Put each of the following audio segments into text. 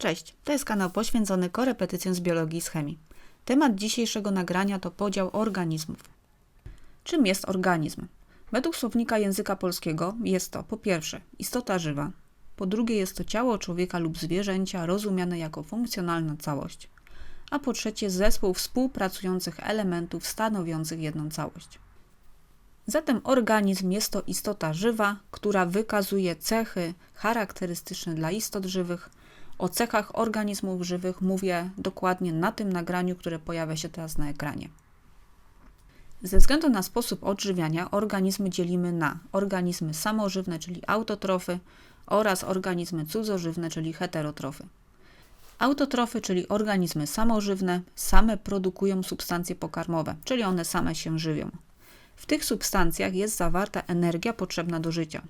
Cześć, to jest kanał poświęcony korepetycjom z biologii i z chemii. Temat dzisiejszego nagrania to podział organizmów. Czym jest organizm? Według słownika języka polskiego jest to po pierwsze istota żywa, po drugie jest to ciało człowieka lub zwierzęcia rozumiane jako funkcjonalna całość, a po trzecie zespół współpracujących elementów stanowiących jedną całość. Zatem organizm jest to istota żywa, która wykazuje cechy charakterystyczne dla istot żywych. O cechach organizmów żywych mówię dokładnie na tym nagraniu, które pojawia się teraz na ekranie. Ze względu na sposób odżywiania organizmy dzielimy na organizmy samożywne, czyli autotrofy, oraz organizmy cudzożywne, czyli heterotrofy. Autotrofy, czyli organizmy samożywne, same produkują substancje pokarmowe, czyli one same się żywią. W tych substancjach jest zawarta energia potrzebna do życia.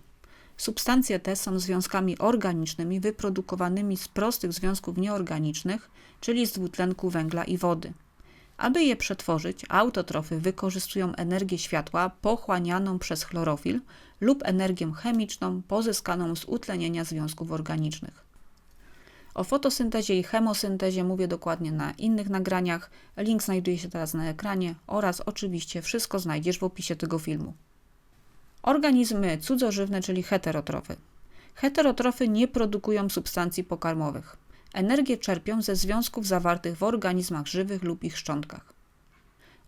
Substancje te są związkami organicznymi wyprodukowanymi z prostych związków nieorganicznych, czyli z dwutlenku węgla i wody. Aby je przetworzyć, autotrofy wykorzystują energię światła pochłanianą przez chlorofil lub energię chemiczną pozyskaną z utlenienia związków organicznych. O fotosyntezie i chemosyntezie mówię dokładnie na innych nagraniach. Link znajduje się teraz na ekranie oraz oczywiście wszystko znajdziesz w opisie tego filmu. Organizmy cudzożywne, czyli heterotrofy. Heterotrofy nie produkują substancji pokarmowych. Energię czerpią ze związków zawartych w organizmach żywych lub ich szczątkach.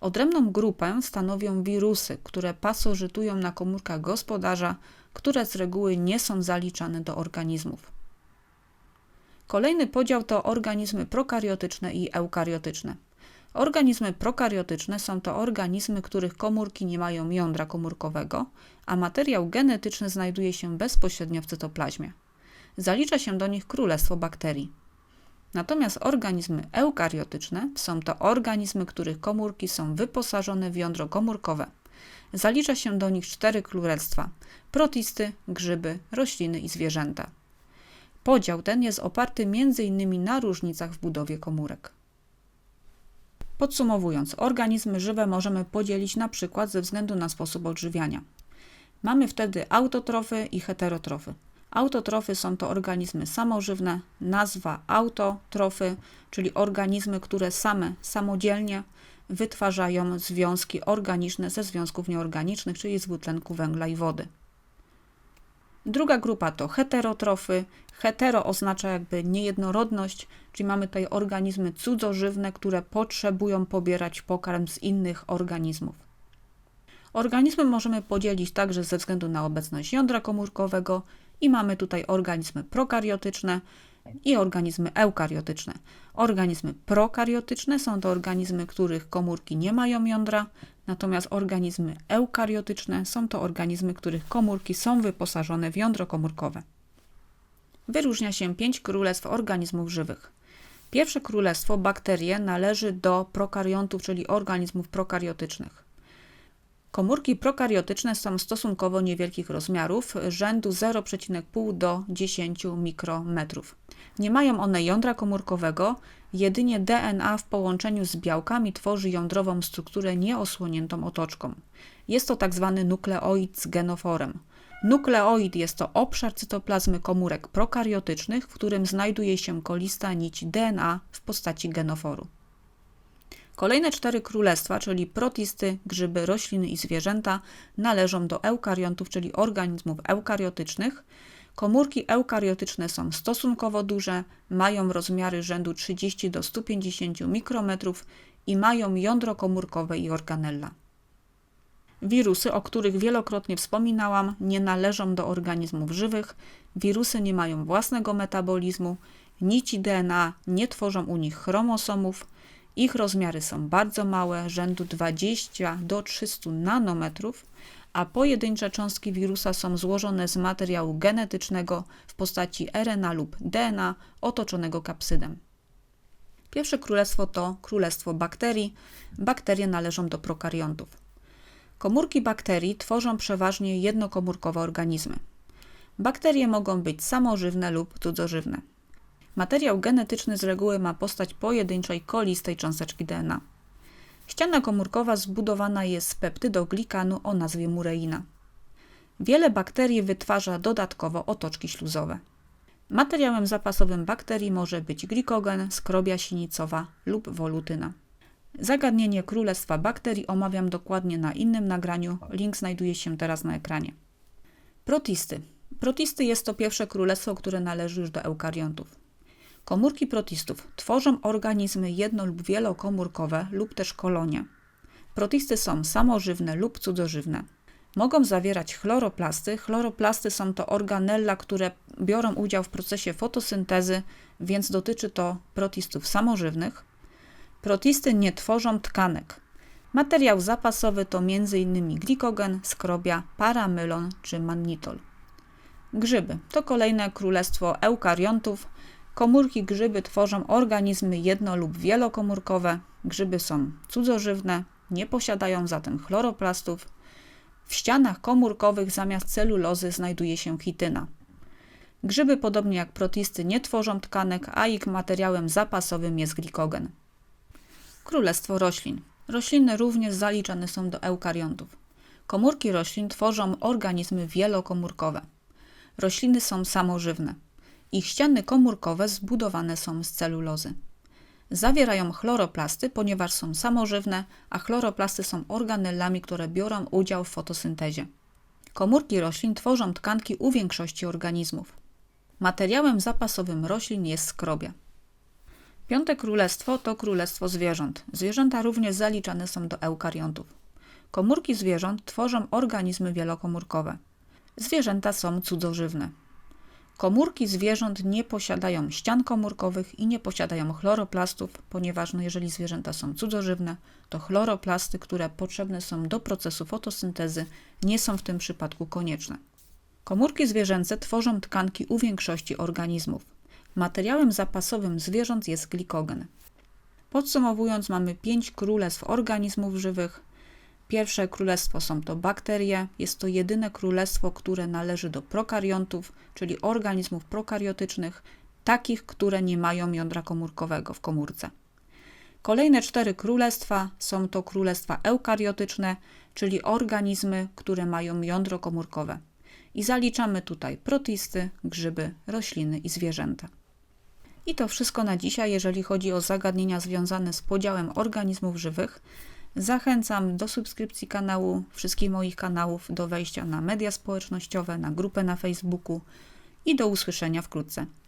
Odrębną grupę stanowią wirusy, które pasożytują na komórkach gospodarza, które z reguły nie są zaliczane do organizmów. Kolejny podział to organizmy prokariotyczne i eukariotyczne. Organizmy prokariotyczne są to organizmy, których komórki nie mają jądra komórkowego, a materiał genetyczny znajduje się bezpośrednio w cytoplazmie. Zalicza się do nich królestwo bakterii. Natomiast organizmy eukariotyczne są to organizmy, których komórki są wyposażone w jądro komórkowe. Zalicza się do nich cztery królestwa: protisty, grzyby, rośliny i zwierzęta. Podział ten jest oparty m.in. na różnicach w budowie komórek. Podsumowując, organizmy żywe możemy podzielić na przykład ze względu na sposób odżywiania. Mamy wtedy autotrofy i heterotrofy. Autotrofy są to organizmy samożywne, nazwa autotrofy, czyli organizmy, które same, samodzielnie wytwarzają związki organiczne ze związków nieorganicznych, czyli z dwutlenku węgla i wody. Druga grupa to heterotrofy. Hetero oznacza jakby niejednorodność, czyli mamy tutaj organizmy cudzożywne, które potrzebują pobierać pokarm z innych organizmów. Organizmy możemy podzielić także ze względu na obecność jądra komórkowego i mamy tutaj organizmy prokariotyczne i organizmy eukariotyczne. Organizmy prokariotyczne są to organizmy, których komórki nie mają jądra, natomiast organizmy eukariotyczne są to organizmy, których komórki są wyposażone w jądro komórkowe. Wyróżnia się pięć królestw organizmów żywych. Pierwsze królestwo, bakterie, należy do prokariontów, czyli organizmów prokariotycznych. Komórki prokariotyczne są stosunkowo niewielkich rozmiarów, rzędu 0,5 do 10 mikrometrów. Nie mają one jądra komórkowego, jedynie DNA w połączeniu z białkami tworzy jądrową strukturę nieosłoniętą otoczką. Jest to tzw. Tak nukleoid z genoforem. Nukleoid jest to obszar cytoplazmy komórek prokariotycznych, w którym znajduje się kolista nić DNA w postaci genoforu. Kolejne cztery królestwa, czyli protisty, grzyby, rośliny i zwierzęta, należą do eukariontów, czyli organizmów eukariotycznych. Komórki eukariotyczne są stosunkowo duże, mają rozmiary rzędu 30 do 150 mikrometrów i mają jądro komórkowe i organella. Wirusy, o których wielokrotnie wspominałam, nie należą do organizmów żywych. Wirusy nie mają własnego metabolizmu, nici DNA nie tworzą u nich chromosomów, ich rozmiary są bardzo małe, rzędu 20 do 300 nanometrów, a pojedyncze cząstki wirusa są złożone z materiału genetycznego w postaci RNA lub DNA otoczonego kapsydem. Pierwsze królestwo to królestwo bakterii. Bakterie należą do prokariontów. Komórki bakterii tworzą przeważnie jednokomórkowe organizmy. Bakterie mogą być samożywne lub cudzożywne. Materiał genetyczny z reguły ma postać pojedynczej kolistej cząsteczki DNA. Ściana komórkowa zbudowana jest z peptydoglikanu o nazwie mureina. Wiele bakterii wytwarza dodatkowo otoczki śluzowe. Materiałem zapasowym bakterii może być glikogen, skrobia sinicowa lub wolutyna. Zagadnienie królestwa bakterii omawiam dokładnie na innym nagraniu. Link znajduje się teraz na ekranie. Protisty. Protisty jest to pierwsze królestwo, które należy już do eukariontów. Komórki protistów tworzą organizmy jedno- lub wielokomórkowe lub też kolonie. Protisty są samożywne lub cudzożywne. Mogą zawierać chloroplasty. Chloroplasty są to organella, które biorą udział w procesie fotosyntezy, więc dotyczy to protistów samożywnych. Protisty nie tworzą tkanek. Materiał zapasowy to m.in. glikogen, skrobia, paramylon czy mannitol. Grzyby to kolejne królestwo eukariontów. Komórki grzyby tworzą organizmy jedno- lub wielokomórkowe. Grzyby są cudzożywne, nie posiadają zatem chloroplastów. W ścianach komórkowych zamiast celulozy znajduje się chityna. Grzyby, podobnie jak protisty, nie tworzą tkanek, a ich materiałem zapasowym jest glikogen. Królestwo roślin. Rośliny również zaliczane są do eukariontów. Komórki roślin tworzą organizmy wielokomórkowe. Rośliny są samożywne. Ich ściany komórkowe zbudowane są z celulozy. Zawierają chloroplasty, ponieważ są samożywne, a chloroplasty są organellami, które biorą udział w fotosyntezie. Komórki roślin tworzą tkanki u większości organizmów. Materiałem zapasowym roślin jest skrobia. Piąte królestwo to królestwo zwierząt. Zwierzęta również zaliczane są do eukariontów. Komórki zwierząt tworzą organizmy wielokomórkowe. Zwierzęta są cudzożywne. Komórki zwierząt nie posiadają ścian komórkowych i nie posiadają chloroplastów, ponieważ no, jeżeli zwierzęta są cudzożywne, to chloroplasty, które potrzebne są do procesu fotosyntezy, nie są w tym przypadku konieczne. Komórki zwierzęce tworzą tkanki u większości organizmów. Materiałem zapasowym zwierząt jest glikogen. Podsumowując, mamy pięć królestw organizmów żywych. Pierwsze królestwo są to bakterie. Jest to jedyne królestwo, które należy do prokariontów, czyli organizmów prokariotycznych, takich, które nie mają jądra komórkowego w komórce. Kolejne cztery królestwa są to królestwa eukariotyczne, czyli organizmy, które mają jądro komórkowe. I zaliczamy tutaj protisty, grzyby, rośliny i zwierzęta. I to wszystko na dzisiaj, jeżeli chodzi o zagadnienia związane z podziałem organizmów żywych. Zachęcam do subskrypcji kanału, wszystkich moich kanałów, do wejścia na media społecznościowe, na grupę na Facebooku i do usłyszenia wkrótce.